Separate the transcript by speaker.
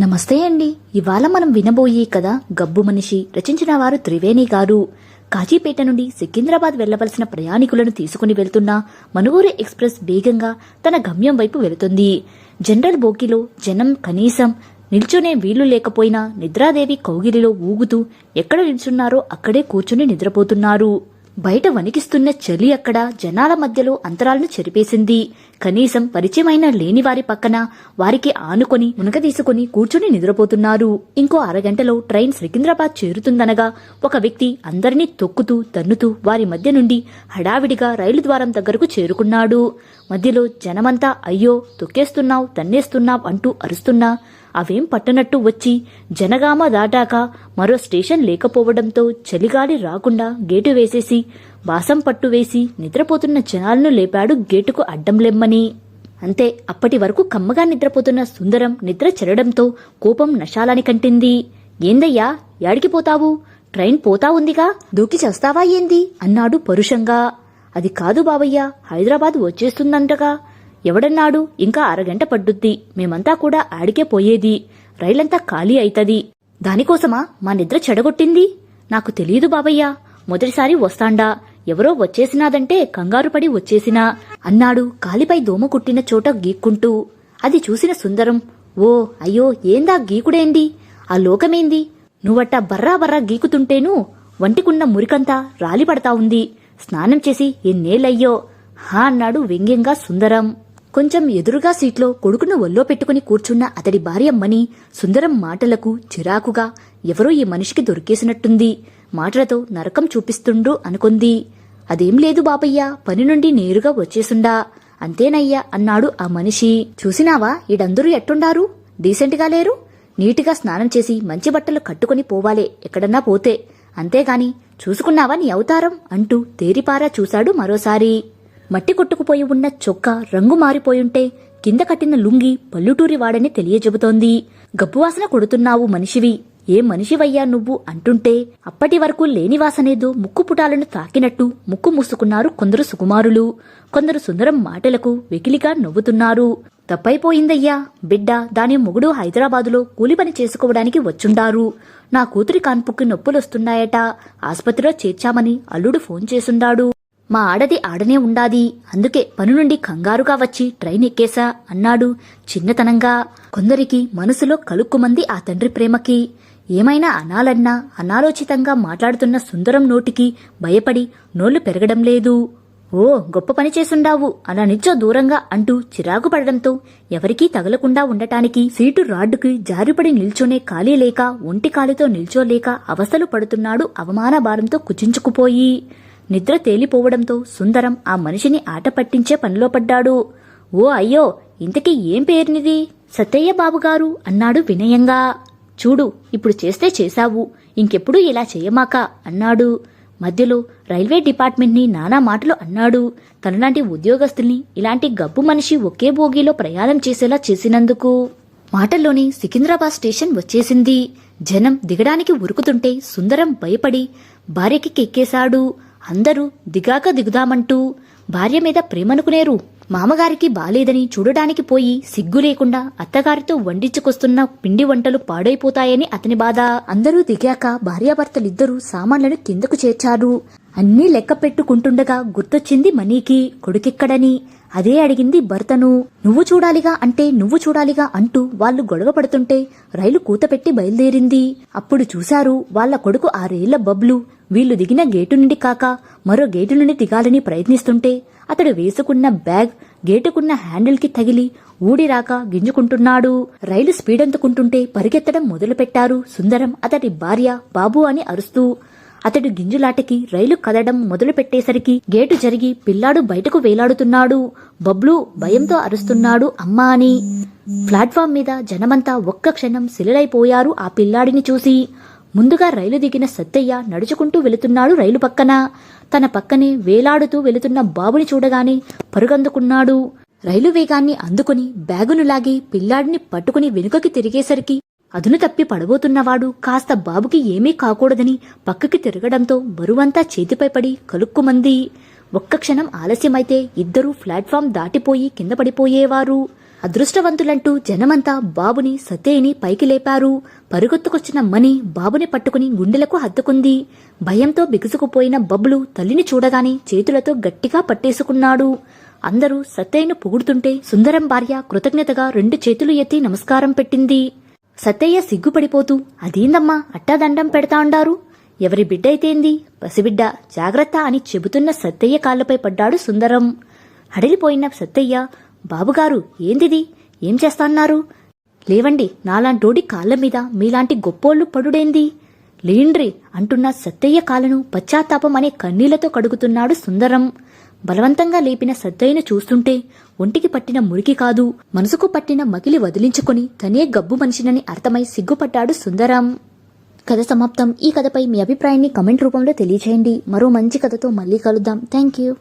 Speaker 1: నమస్తే అండి. ఇవాళ మనం వినబోయే కథ గబ్బు మనిషి రచించిన వారు త్రివేణి గారు. కాజీపేట నుండి సికింద్రాబాద్ వెళ్ళవలసిన ప్రయాణికులను తీసుకుని వెళ్తున్న మనుగూరు ఎక్స్ప్రెస్ వేగంగా తన గమ్యం వైపు వెళుతుంది. జనరల్ బోగిలో జనం కనీసం నిల్చునే వీళ్ళు లేకపోయినా నిద్రాదేవి కౌగిలిలో ఊగుతూ ఎక్కడ నిల్చున్నారో అక్కడే కూర్చుని నిద్రపోతున్నారు. బయట వణికిస్తున్న చలి అక్కడ జనాల మధ్యలో అంతరాలను చెరిపేసింది. కనీసం పరిచయమైన లేని వారి పక్కన వారికి ఆనుకొని మునక తీసుకుని కూర్చుని నిద్రపోతున్నారు. ఇంకో అరగంటలో ట్రైన్ సికింద్రాబాద్ చేరుతుందనగా ఒక వ్యక్తి అందరినీ తొక్కుతూ తన్నుతూ వారి మధ్య నుండి హడావిడిగా రైలు ద్వారం దగ్గరకు చేరుకున్నాడు. మధ్యలో జనమంతా అయ్యో తొక్కేస్తున్నావు తన్నేస్తున్నావు అంటూ అరుస్తున్నా అవేం పట్టనట్టు వచ్చి జనగామ దాటాక మరో స్టేషన్ లేకపోవడంతో చలిగాలి రాకుండా గేటు వేసేసి బాసం పట్టు వేసి నిద్రపోతున్న జనాలను లేపాడు గేటుకు అడ్డం లెమ్మని. అంతే అప్పటి వరకు కమ్మగా నిద్రపోతున్న సుందరం నిద్ర చెరడంతో కోపం నశాలని కంటింది. ఏందయ్యా యాడికి పోతావు? ట్రైన్ పోతా ఉందిగా? దూకి చేస్తావా ఏంది? అన్నాడు పరుషంగా. అది కాదు బావయ్య హైదరాబాద్ వచ్చేస్తుందంటగా. ఎవడన్నాడు? ఇంకా అరగంట పడ్డుద్ది. మేమంతా కూడా ఆడికే పోయేది. రైలంతా ఖాళీ అయితది. దానికోసమా మా నిద్ర చెడగొట్టింది? నాకు తెలియదు బాబయ్య. మొదటిసారి వస్తాండా. ఎవరో వచ్చేసినాదంటే కంగారు పడి వచ్చేసినా. అన్నాడు కాలిపై దోమ కుట్టిన చోట గీక్కుంటూ. అది చూసిన సుందరం ఓ అయ్యో ఏందా గీకుడేంది? ఆ లోకమేంది? నువ్వట్ట బర్రా బర్రా గీకుతుంటేను వంటికున్న మురికంతా రాలిపడతా ఉంది. స్నానం చేసి ఎన్నేళ్ళయ్యో? హా అన్నాడు వ్యంగ్యంగా సుందరం. కొంచెం ఎదురుగా సీట్లో కొడుకును ఒల్లో పెట్టుకుని కూర్చున్న అతడి భార్యమ్మని సుందరం మాటలకు చిరాకుగా ఎవరో ఈ మనిషికి దొరికేసినట్టుంది. మాటలతో నరకం చూపిస్తుండు అనుకుంది. అదేం లేదు బాబయ్య పని నుండి నేరుగా వచ్చేసుండా. అంతేనయ్యా అన్నాడు ఆ మనిషి. చూసినావా ఈడందరూ ఎట్టుండారు? డీసెంట్గా లేరు? నీటిగా స్నానం చేసి మంచి బట్టలు కట్టుకుని పోవాలే ఎక్కడన్నా పోతే. అంతేగాని చూసుకున్నావా నీ అవతారం? అంటూ తేరిపారా చూశాడు మరోసారి. మట్టి కొట్టుకుపోయి ఉన్న చొక్కా రంగు మారిపోయుంటే కింద కట్టిన లుంగి పల్లెటూరి వాడని తెలియజెబుతోంది. గబ్బువాసన కొడుతున్నావు మనిషివి. ఏ మనిషివయ్యా నువ్వు? అంటుంటే అప్పటి వరకు లేని వాసనేదో ముక్కు పుటాలను తాకినట్టు ముక్కు మూసుకున్నారు కొందరు సుకుమారులు. కొందరు సుందరం మాటలకు వెకిలిగా నవ్వుతున్నారు. తప్పైపోయిందయ్యా. బిడ్డ దాని మొగుడు హైదరాబాదులో కూలి పని చేసుకోవడానికి వచ్చుండారు. నా కూతురి కాన్పుకి నొప్పులొస్తున్నాయట. ఆస్పత్రిలో చేర్చామని అల్లుడు ఫోన్ చేసుండాడు. మా ఆడది ఆడనే ఉండాది. అందుకే పని నుండి కంగారుగా వచ్చి ట్రైన్ ఎక్కేశా అన్నాడు చిన్నతనంగా. కొందరికి మనసులో కలుక్కుమంది ఆ తండ్రి ప్రేమకి. ఏమైనా అనాలన్నా అనాలోచితంగా మాట్లాడుతున్న సుందరం నోటికి భయపడి నోళ్ళు పెరగడం లేదు. ఓ గొప్ప పని చేసుండావు అలా నిచ్చో దూరంగా అంటూ చిరాకు పడడంతో ఎవరికీ తగలకుండా ఉండటానికి సీటు రాడ్డుకి జారిపడి నిల్చొనే ఖాళీ లేక ఒంటి కాలితో నిల్చోలేక అవస్థలు పడుతున్నాడు అవమాన భారంతో కుచించుకుపోయి. నిద్ర తేలిపోవడంతో సుందరం ఆ మనిషిని ఆట పట్టించే పనిలో పడ్డాడు. ఓ అయ్యో ఇంతకీ ఏం పేరునిది? సత్తయ్య బాబుగారు అన్నాడు వినయంగా. చూడు ఇప్పుడు చేస్తే చేశావు ఇంకెప్పుడు ఇలా చేయమాక అన్నాడు. మధ్యలో రైల్వే డిపార్ట్మెంట్ని నానా మాటలు అన్నాడు. తనలాంటి ఉద్యోగస్తుల్ని ఇలాంటి గబ్బు మనిషి ఒకే బోగీలో ప్రయాణం చేసేలా చేసినందుకు మాటల్లోనే సికింద్రాబాద్ స్టేషన్ వచ్చేసింది. జనం దిగడానికి ఉరుకుతుంటే సుందరం భయపడి భార్యకి కెక్కేశాడు. అందరూ దిగాక దిగుదామంటూ భార్య మీద ప్రేమనుకునేరు. మామగారికి బాలేదని చూడడానికి పోయి సిగ్గు లేకుండా అత్తగారితో వండించుకొస్తున్న పిండి వంటలు పాడైపోతాయని అతని బాధ. అందరూ దిగాక భార్యాభర్తలిద్దరూ సామాన్లను కిందకు చేర్చారు. అన్నీ లెక్క పెట్టుకుంటుండగా గుర్తొచ్చింది మనీకి. కొడుకెక్కడని? అదే అడిగింది భర్తను. నువ్వు చూడాలిగా అంటే నువ్వు చూడాలిగా అంటూ వాళ్ళు గొడవ పడుతుంటే రైలు కూతపెట్టి బయలుదేరింది. అప్పుడు చూశారు వాళ్ళ కొడుకు ఆరేళ్ళ బబ్లు. వీళ్ళు దిగిన గేటు నుండి కాక మరో గేటు నుండి దిగాలని ప్రయత్నిస్తుంటే అతడు వేసుకున్న బ్యాగ్ గేటుకున్న హ్యాండిల్కి తగిలి ఊడిరాక గింజుకుంటున్నాడు. రైలు స్పీడ్ అందుకుంటుంటే పరిగెత్తడం మొదలుపెట్టారు సుందరం అతడి భార్య బాబు అని అరుస్తూ. అతడు గింజులాటకి రైలు కదడం మొదలుపెట్టేసరికి గేటు జరిగి పిల్లాడు బయటకు వేలాడుతున్నాడు. బబ్లు భయంతో అరుస్తున్నాడు అమ్మా అని. ప్లాట్ఫామ్ మీద జనమంతా ఒక్క క్షణం సిలలైపోయారు ఆ పిల్లాడిని చూసి. ముందుగా రైలు దిగిన సత్తయ్య నడుచుకుంటూ వెళుతున్నాడు రైలు పక్కన. తన పక్కనే వేలాడుతూ వెళుతున్న బాబుని చూడగానే పరుగందుకున్నాడు. రైలు వేగాన్ని అందుకుని బ్యాగును లాగి పిల్లాడిని పట్టుకుని వెనుకకి తిరిగేసరికి అదును తప్పి పడబోతున్నవాడు కాస్త బాబుకి ఏమీ కాకూడదని పక్కకి తిరగడంతో బరువంతా చేతిపై పడి కలుక్కుమంది. ఒక్క క్షణం ఆలస్యమైతే ఇద్దరూ ప్లాట్ఫామ్ దాటిపోయి కింద పడిపోయేవారు. అదృష్టవంతులంటూ జనమంతా బాబుని సతేని పైకి లేపారు. పరుగొత్తుకొచ్చిన మణి బాబుని పట్టుకుని గుండెలకు హత్తుకుంది. భయంతో బిగుసుకుపోయిన బబ్లు తల్లిని చూడగానే చేతులతో గట్టిగా పట్టేసుకున్నాడు. అందరూ సత్తయ్యను పొగుడుతుంటే సుందరం భార్య కృతజ్ఞతగా రెండు చేతులు ఎత్తి నమస్కారం పెట్టింది. సత్తయ్య సిగ్గుపడిపోతూ అదేందమ్మా అట్టాదండం పెడతాండారు ఎవరి బిడ్డ అయితేంది పసిబిడ్డ జాగ్రత్త అని చెబుతున్న సత్తయ్య కాళ్ళపై పడ్డాడు సుందరం. హడిలిపోయిన సత్తయ్య బాబుగారు ఏందిది? ఏం చేస్తాన్నారు? లేవండి నాలాంటోడి కాళ్ళ మీద మీలాంటి గొప్పోళ్ళు పడుడేంది? లేండ్రి అంటున్న సత్తయ్య కాలను పశ్చాత్తాపం అనే కన్నీళ్ళతో కడుగుతున్నాడు సుందరం. బలవంతంగా లేపిన సత్తయ్యను చూస్తుంటే ఒంటికి పట్టిన మురికి కాదు మనసుకు పట్టిన మకిలి వదిలించుకుని తనే గబ్బు మనిషినని అర్థమై సిగ్గుపడ్డాడు సుందరం. కథ సమాప్తం. ఈ కథపై మీ అభిప్రాయాన్ని కమెంట్ రూపంలో తెలియజేయండి మరో మంచి కథతో మళ్ళీ కలుద్దాం. Thank you.